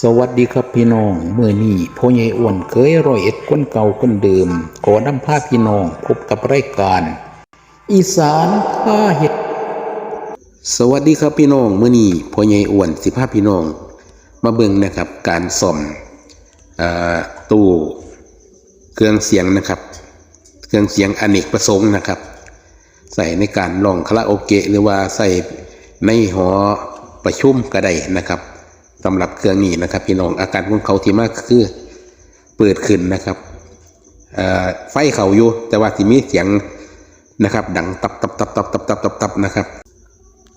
สวัสดีครับพี่น้องเมื่อนี้พ่อใหญ่อ้วนเคยร้อยเอ็ดคนเก่าคนเดิมขอนำพาพี่น้องพบกับรายการ อีสานพาเห็ด สวัสดีครับพี่น้องเมื่อนี้พ่อใหญ่อ้วนสิพาพี่น้อง มาเบิ่งนะครับการซ่อมตู้เครื่องเสียงนะครับ เครื่องเสียงอเนกประสงค์นะครับ ใส่ในการร้องคาราโอเกะหรือว่าใส่ในหอประชุมก็ได้นะครับ สำหรับเครื่องนี้นะครับ พี่น้องอาการของเขาที่มากคือเปิดขึ้นนะครับไฟเขาอยู่แต่ว่าที่มีเสียงนะครับ ดังตับตับตับตับตับตับตับตับนะครับ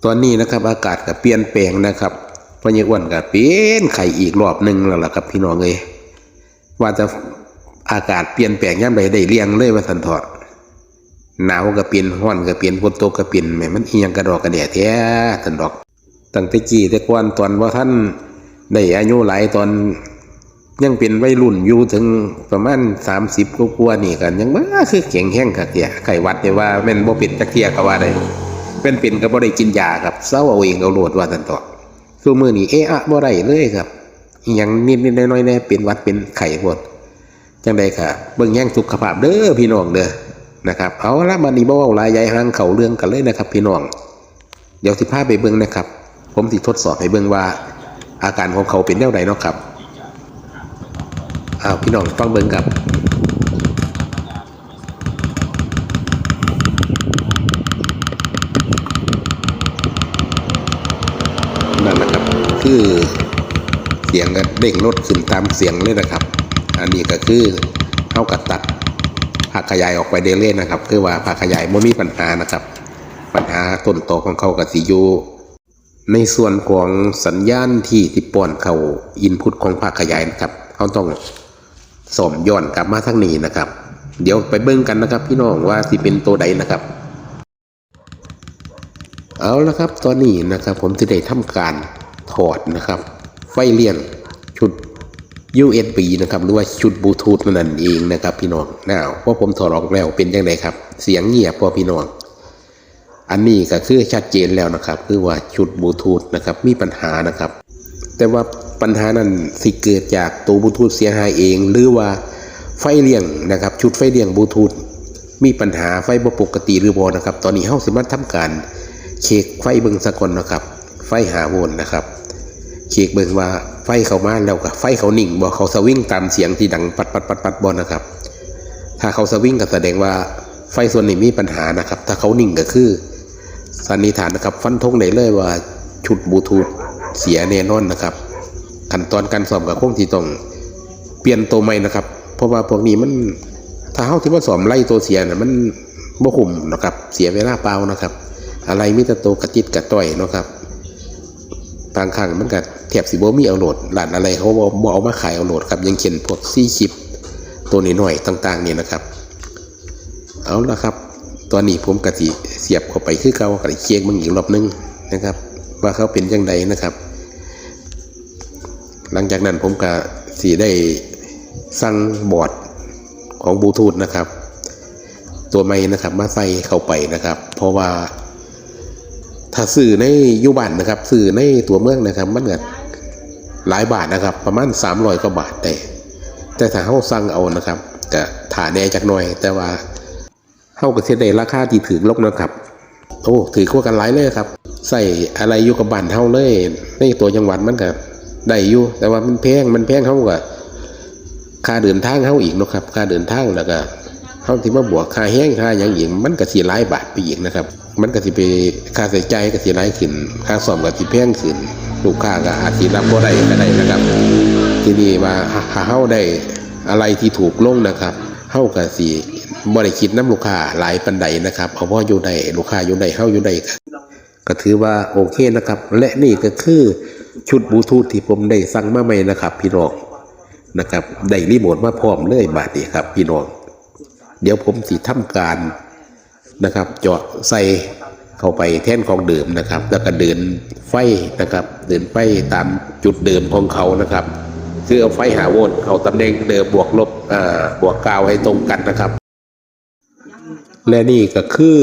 ตอนนี้นะครับอากาศก็เปลี่ยนแปลงนะครับพอเยอ้วนก็เป็นไข่อีกรอบหนึ่งแล้วล่ะครับ พี่น้องเลยว่าจะอากาศเปลี่ยนแปลงย่ำใดได้เรียงเลยว่าสันเถอดหนาวก็เปลี่ยนร้อนก็เปลี่ยนฝนตกก็เปลี่ยนแหมมันอียังกระดอกกระเดียแท้ท่านดอกตั้งแต่กี้แต่ก่อนตอนว่าท่าน ได้อายุหลายตอนยังเป็นวัยรุ่นอยู่ถึงประมาณสามสิบกว่านี่กัน ยังว่าคือแข็งแห้งคักเดียไข้หวัดเนี่ยว่าแม่นบ่เป็นจักเทียก็ว่าได้เป็นเป็นก็บ่ได้กินยาครับเศร้าเอาเองเอาโหลดว่าท่านดอกคือมื้อนี้เอะอะบ่ได้เลยครับยังนิดๆหน้อยๆแน่เป็นวัดเป็นไข้หมดจังใดค่ะเบิ่งแย่งสุขภาพเด้อพี่น้องเด้อนะครับ เอาละมันนี้บ่เว้าลายใหญ่หางเขาเรื่องกันเลยนะครับ พี่น้องเดี๋ยวสิพาไปเบิ่งนะครับ ผมสิทดสอบให้เบิ่งว่า อาการของเขาเป็นแนวใดเนาะครับอ้าวพี่น้องฟังเบิ่งครับนั่นนะครับคือเสียงก็เด้งลดขึ้นตามเสียงเลยนะครับ อันนี้ก็คือเท่ากับตัดผักขยายออกไปเรื่อยๆนะครับ คือว่าผักขยายไม่มีปัญหานะครับ ปัญหาต้นตอของเขากับสียู ในส่วนของสัญญาณที่ติป้อนเข้าอินพุตของผักขยายนะครับเขาต้องสอมย้อนกลับมาทางนี้นะครับ เดี๋ยวไปเบิ่งกันนะครับ พี่น้องว่าสิเป็นตัวใดนะครับ เอาละครับตอนนี้นะครับ ผมจะได้ทำการถอดนะครับ ไฟเลี่ยงชุด USB นะครับหรือว่าชุดบลูทูธนั่นเองนะครับ พี่น้องน่าวพอผมถอดออกแล้วเป็นยังไงครับ เสียงเงียบพอพี่น้อง อันนี้ก็คือชัดเจนแล้วนะครับ คือว่าชุดบลูทูธนะครับมีปัญหานะครับ แต่ว่าปัญหานั้นสิเกิดจากตัวบลูทูธเสียหายเอง หรือว่าไฟเลี่ยงนะครับ ชุดไฟเลี่ยงบลูทูธมีปัญหาไฟบ่ปกติหรือบ่นะครับ ตอนนี้เฮาสิมาทำการเช็คไฟเบิ่งสะกอนนะครับ ไฟหาวลนะครับเช็คเบิ่งว่าไฟเขามาแล้วก็ไฟเขานิ่งบ่เขาสวิงตามเสียงที่ดังปัดปัดปัดปัดบ่นะครับ ถ้าเขาสวิงก็แสดงว่าไฟส่วนนี้มีปัญหานะครับ ถ้าเขานิ่งก็คือ สันนิษฐานนะครับ ฟันธงได้เลยว่าชุดบลูทูธเสียแน่นอนนะครับขั้นตอนการซ่อมกับคงที่ต้องเปลี่ยนตัวใหม่นะครับ เพราะว่าพวกนี้มันถ้าเฮาที่ว่าซ่อมไล่ตัวเสียน่ะมันบ่คุ้มนะครับ เสียเวลาเปล่านะครับ อะไรมีแต่ตัวกระจิตกระต้อยนะครับบางครั้งมันก็แถบสิบ่มีเอาโหลดหลานอะไรเขาบ่บ่เอามาขายเอาโหลดครับยังเขียนพวกซี่ชิปตัวนี้หน่อยต่างๆนี่นะครับ เอาละครับ ตอนนี้ผมกะทิเสียบเข้าไปคือเก่ากะทิเคียงมึงอีกรอบนึงนะครับ ว่าเขาเป็นยังไงนะครับ หลังจากนั้นผมก็สีได้สั่งบอร์ดของบลูทูธนะครับ ตัวไม่นะครับ มาใส่เข้าไปนะครับ เพราะว่า ถ้าสื่อในยุบันนะครับ สื่อในตัวเมืองนะครับมันก็หลายบาทนะครับ ประมาณ300กว่าบาทแต่แต่ถ้าเฮาสั่งเอานะครับก็ถาแน่จักหน่อย แต่ว่า เฮาก็สิได้ราคาที่ถือลบนะครับ โอ้ถือกว่กันหลายเลยครับ ใส่อะไรอยู่กับบ้านเฮาเลยในตัวจังหวัดมันก็ได้อยู่แต่ว่ามันแพงมันแพงเฮาก็ค่าเดินทางเฮาอีกนะครับค่าเดินทางแล้วก็เฮาที่มาบวกค่าแห้งค่าหยังอีกมันก็สิหลายบาทไปอีกนะครับ มันก็สิไปค่าใช้จ่ายก็สิหลายขึ้น ค่าซ่อมก็สิแพงขึ้นลูกค้าก็อาจสิรับบ่ได้ก็ได้นะครับ ทีนี้ว่าถ้าเฮาได้อะไรที่ถูกลงนะครับเฮาก็สิ บ่ได้คิดน้ำลูกค้าหลายปันใดนะครับเอาพออยู่ได้ลูกค้าอยู่ได้เฮาอยู่ได้ก็ถือว่าโอเคนะครับ และนี่ก็คือชุดบลูทูธที่ผมได้สั่งมาใหม่นะครับ พี่น้องนะครับได้รีโมทมาพร้อมเลยบาดนี้ครับ พี่น้อง เดี๋ยวผมสิทำการนะครับ เจาะใส่เข้าไปแท่นของเดิมนะครับ แล้วก็เดินไฟนะครับ เดินไฟตามจุดเดิมของเขานะครับ คือเอาไฟหาโวลต์เขาตำแหน่งเดิมบวกลบอ่าบวกกาวให้ตรงกันนะครับ และนี่ก็คือ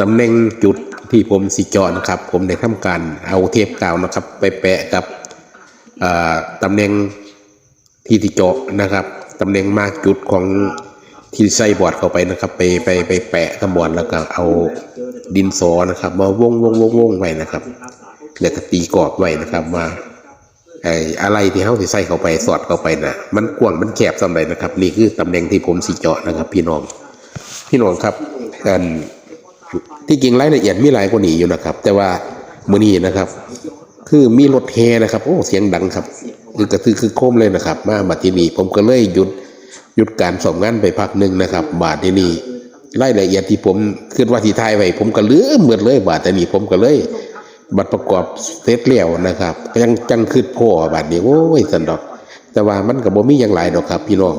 ตำแหน่งจุดที่ผมสิจาะนะครับ ผมได้ทำการเอาเทปกาวนะครับ ไปแปะกับตำแหน่งที่ที่เจาะนะครับตำแหน่งมากจุดของที่ใส่บอร์ดเข้าไปนะครับ ไปไปไปแปะกับบอร์ดแล้วก็เอาดินสอนะครับ มาวงวงวงวงไว้นะครับแล้วก็ตีกรอบไว้นะครับว่าไอ้อะไรที่เขาสิใส่เข้าไปสอดเข้าไปนะมันกว้างมันแคบสำหรับนะครับ นี่คือตำแหน่งที่ผมสิเจาะนะครับ พี่น้อง พี่น้องครับ กันที่จริงรายละเอียดมีหลายกว่านี้อยู่นะครับ แต่ว่ามื้อนี้นะครับ คือมีรถแฮนะครับ โอ้เสียงดังครับคือกระตือคือโคมเลยนะครับ มาบัดที่นี่ผมก็เลยหยุดหยุดการส่งงานไปพักหนึ่งนะครับ บาทที่นี่รายละเอียดที่ผมคิดว่าที่ทายไว้ผมก็ลืมหมดเลยบาทแต่นี่ผมก็เลยบัตรประกอบเสร็จแล้วนะครับยังจังคืดพ่อบาทนี้โอ้ยสันดอก แต่ว่ามันก็บ่มีอย่างไรดอกครับ พี่น้อง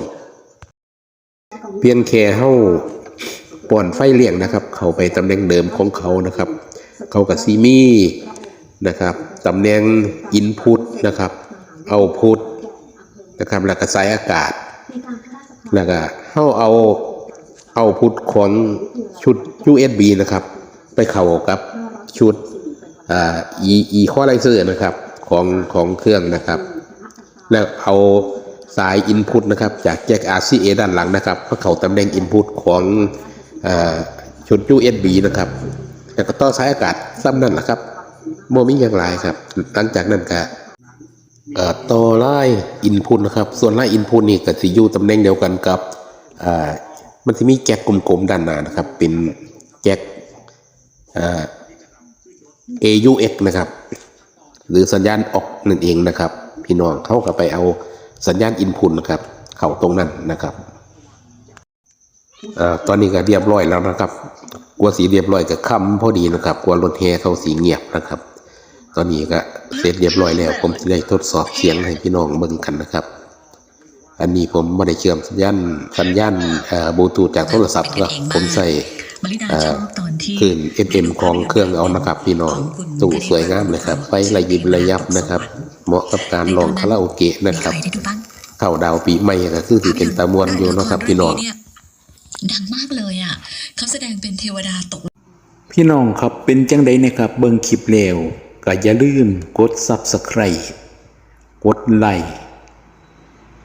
เพียงแค่เฮา ป่อนไฟเลี้ยงนะครับ เข้าไปตำแหน่งเดิมของเขานะครับ เขากับซีมีนะครับตำแหน่งอินพุตนะครับเอาพุตนะครับแล้วก็สายอากาศ แล้วก็เฮาเอาเอาพุตของชุด USB นะครับ ไปเข้ากับชุดอ่า e e ข้อไลเซอร์นะครับของของเครื่องนะครับ แล้วเอาสาย Input นะครับ จากแจ็ค RCA ด้านหลังนะครับ ก็เข้าตำแหน่ง Input ของ ชุด USB นะครับแล้วก็ต่อสายอากาศซ้ำนั่นแหละครับโมมีอย่างไรครับ หลังจากนั้นก็ต่อไล่ Input นะครับ ส่วนไล่ Input นี่ก็จะอยู่ตำแหน่งเดียวกันกับมันจะมีแจ็คกลมๆด้านหน้านะครับ เป็นแจ็คอ่า AUX นะครับ หรือสัญญาณออกนั่นเองนะครับ พี่น้องเข้ากับไปเอาสัญญาณอินพุตนะครับ เข้าตรงนั้นนะครับ อาตอนนี้ก็เรียบร้อยแล้วนะครับกลัวสีเรียบร้อยกับคำพอดีนะครับกลัวรถแห่เข้าสีเงียบนะครับ ตอนนี้ก็เสร็จเรียบร้อยแล้ว ผมจะได้ทดสอบเสียงให้พี่น้องเบิ่งกันนะครับ อันนี้ผมไม่ได้เชื่อมสัญญาณสัญญาณบลูทูธจากโทรศัพท์ครับผมใส่มลิดาเอ่ชออบตอนที่คลื่น FM ของเครื่องเอานะครับ พี่น้องตู้สวยงามเลยครับไฟระยิบระยับนะครับ เหมาะกับการลองคาราโอเกะนะครับมีใครได้ดูบ้างเข้าดาวปีใหม่ก็คือที่เป็นตะมวนอยู่เนาะครับ พี่น้องเย ดังมากเลยอะเขาแสดงเป็นเทวดาตก พี่น้องครับเป็นจังใดนะครับ เบิ่งคลิปแล้วก็อย่าลืมกด Subscribe กดไลค์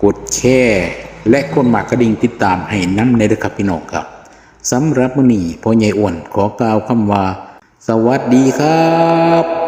กดแชร์และกดหมากกระดิ่งติดตามให้น้ำในเด้อครับพี่น้องครับสำหรับมื้อนี้พ่อใหญ่อ้วนขอกล่าวคำว่า สวัสดีครับ